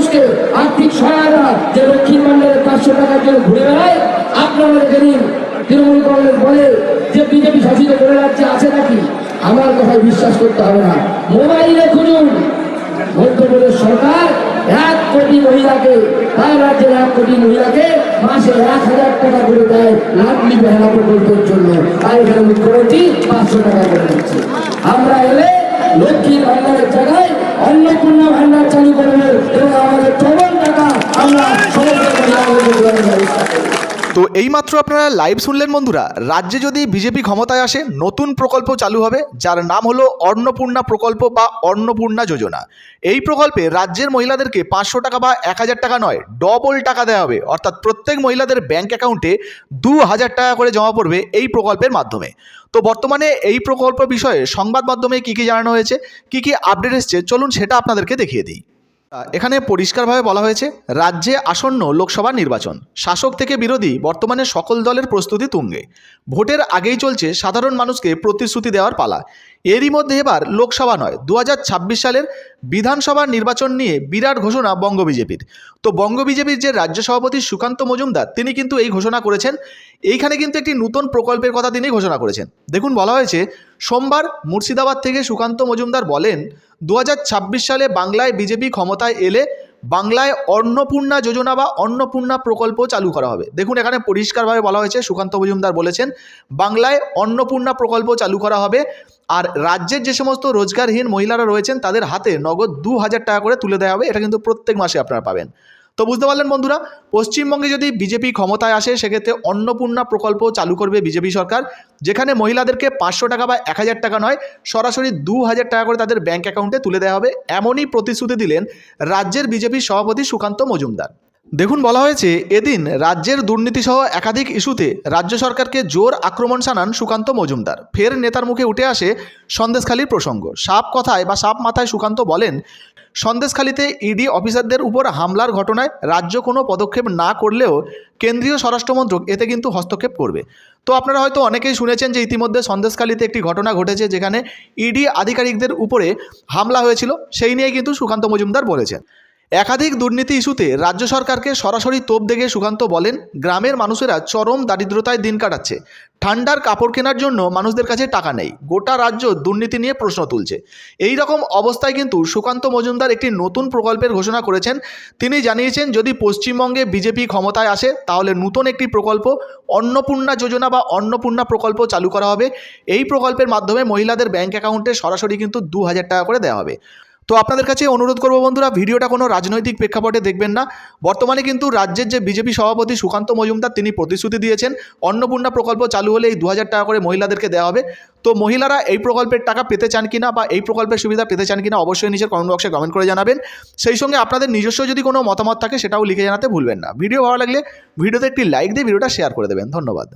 মানুষকে আর্থিক সহায়তা যে লক্ষ্মীর পাঁচশো টাকার জন্য ঘুরে বেড়ায় আপনাদের দেখে তৃণমূল কংগ্রেস বলে যে বিজেপি শাসিত করে রাখছে আছে নাকি, আমার কথায় বিশ্বাস করতে হবে না। মোবাইলে খুঁজুন। মধ্যপ্রদেশ সরকার এক কোটি মহিলাকে, তার রাজ্যের এক কোটি মহিলাকে মাসে এক হাজার টাকা করে দেয় লাডলি বেহারা প্রকল্পের জন্য। তাই এখানে মুখ্যমন্ত্রী পাঁচশো টাকা করে দিচ্ছে। আমরা এলে তো এইমাত্র আপনারা লাইভ শুনলেন বন্ধুরা, রাজ্যে যদি বিজেপি ক্ষমতায় আসে, নতুন প্রকল্প চালু হবে, যার নাম হলো অন্নপূর্ণা প্রকল্প বা অন্নপূর্ণা যোজনা। এই প্রকল্পে রাজ্যের মহিলাদেরকে পাঁচশো টাকা বা এক হাজার টাকা নয় ডবল টাকা দেওয়া হবে। অর্থাৎ প্রত্যেক মহিলাদের ব্যাংক অ্যাকাউন্টে দু হাজার টাকা করে জমা পড়বে এই প্রকল্পের মাধ্যমে। তো বর্তমানে এই প্রকল্প বিষয়ে সংবাদ মাধ্যমে কী কী জানানো হয়েছে, কী কী আপডেট এসছে, চলুন সেটা আপনাদেরকে দেখিয়ে দিই। এখানে পরিষ্কারভাবে বলা হয়েছে, রাজ্যে আসন্ন লোকসভা নির্বাচন। শাসক থেকে বিরোধী, বর্তমানে সকল দলের প্রস্তুতি তুঙ্গে। ভোটের আগেই চলছে সাধারণ মানুষকে প্রতিশ্রুতি দেওয়ার পালা। এরই মধ্যে এবার লোকসভা নয় দু সালের বিধানসভা নির্বাচন নিয়ে বিরাট ঘোষণা বঙ্গ বিজেপির। তো বঙ্গ বিজেপির যে রাজ্য সভাপতি সুকান্ত মজুমদার, তিনি কিন্তু এই ঘোষণা করেছেন। এইখানে কিন্তু একটি নতুন প্রকল্পের কথা তিনি ঘোষণা করেছেন। দেখুন, বলা হয়েছে, সোমবার মুর্শিদাবাদ থেকে সুকান্ত মজুমদার বলেন দু হাজার ছাব্বিশ সালে বাংলায় বিজেপি ক্ষমতায় এলে বাংলায় অন্নপূর্ণা যোজনা বা অন্নপূর্ণা প্রকল্প চালু করা হবে। দেখুন, এখানে পরিষ্কারভাবে বলা হয়েছে, সুকান্ত মজুমদার বলেছেন, বাংলায় অন্নপূর্ণা প্রকল্প চালু করা হবে আর রাজ্যের যে সমস্ত রোজগারহীন মহিলারা রয়েছেন, তাদের হাতে নগদ দু হাজার টাকা করে তুলে দেওয়া হবে। এটা কিন্তু প্রত্যেক মাসে আপনারা পাবেন। তো বুঝতে পারলেন বন্ধুরা, পশ্চিমবঙ্গে যদি বিজেপি ক্ষমতায় আসে, সেক্ষেত্রে অন্নপূর্ণা প্রকল্প চালু করবে বিজেপি সরকার, যেখানে মহিলাদেরকে পাঁচশো টাকা বা এক হাজার টাকা নয়, সরাসরি দু হাজার টাকা করে তাদের ব্যাংক অ্যাকাউন্টে তুলে দেওয়া হবে। এমনই প্রতিশ্রুতি দিলেন রাজ্যের বিজেপির সভাপতি সুকান্ত মজুমদার। দেখুন, বলা হয়েছে, এদিন রাজ্যের দুর্নীতিসহ একাধিক ইস্যুতে রাজ্য সরকারকে জোর আক্রমণ শানান সুকান্ত মজুমদার। ফের নেতার মুখে উঠে আসে সন্দেশখালির প্রসঙ্গ। সাপ কথায় বা সাপ মাথায় সুকান্ত বলেন সন্দেশখালিতে ইডি অফিসারদের উপর হামলার ঘটনায় রাজ্য কোনো পদক্ষেপ না করলেও কেন্দ্রীয় স্বরাষ্ট্রমন্ত্রক এতে কিন্তু হস্তক্ষেপ করবে। তো আপনারা হয়তো অনেকেই শুনেছেন যে ইতিমধ্যে সন্দেশখালিতে একটি ঘটনা ঘটেছে যেখানে ইডি আধিকারিকদের উপরে হামলা হয়েছিল, সেই নিয়ে কিন্তু সুকান্ত মজুমদার বলেছেন। একাধিক দুর্নীতি ইস্যুতে রাজ্য সরকারকে সরাসরি তোপ দেখে সুকান্ত বলেন, গ্রামের মানুষেরা চরম দারিদ্রতায় দিন কাটাচ্ছে। ঠান্ডার কাপড় কেনার জন্য মানুষদের কাছে টাকা নেই। গোটা রাজ্য দুর্নীতি নিয়ে প্রশ্ন তুলছে। এই রকম অবস্থায় কিন্তু সুকান্ত মজুমদার একটি নতুন প্রকল্পের ঘোষণা করেছেন। তিনি জানিয়েছেন, যদি পশ্চিমবঙ্গে বিজেপি ক্ষমতায় আসে, তাহলে নতুন একটি প্রকল্প অন্নপূর্ণা যোজনা বা অন্নপূর্ণা প্রকল্প চালু করা হবে। এই প্রকল্পের মাধ্যমে মহিলাদের ব্যাংক অ্যাকাউন্টে সরাসরি কিন্তু দু হাজার টাকা করে দেওয়া হবে। তো আপনাদের কাছে অনুরোধ করব বন্ধুরা, ভিডিওটা কোনো রাজনৈতিক প্রেক্ষাপটে দেখবেন না। বর্তমানে কিন্তু রাজ্যের যে বিজেপি সভাপতি সুকান্ত মজুমদার, তিনি প্রতিশ্রুতি দিয়েছেন, অন্নপূর্ণা প্রকল্প চালু হলে এই দু হাজার টাকা করে মহিলাদেরকে দেওয়া হবে। তো মহিলারা এই প্রকল্পের টাকা পেতে চান কিনা বা এই প্রকল্পের সুবিধা পেতে চান কিনা অবশ্যই নিজের কমেন্ট বক্সে কমেন্ট করে জানাবেন। সেই সঙ্গে আপনাদের নিজস্ব যদি কোনো মতামত থাকে, সেটাও লিখে জানাতে ভুলবেন না। ভিডিও ভালো লাগলে ভিডিওতে একটি লাইক দিয়ে ভিডিওটা শেয়ার করে দেবেন। ধন্যবাদ।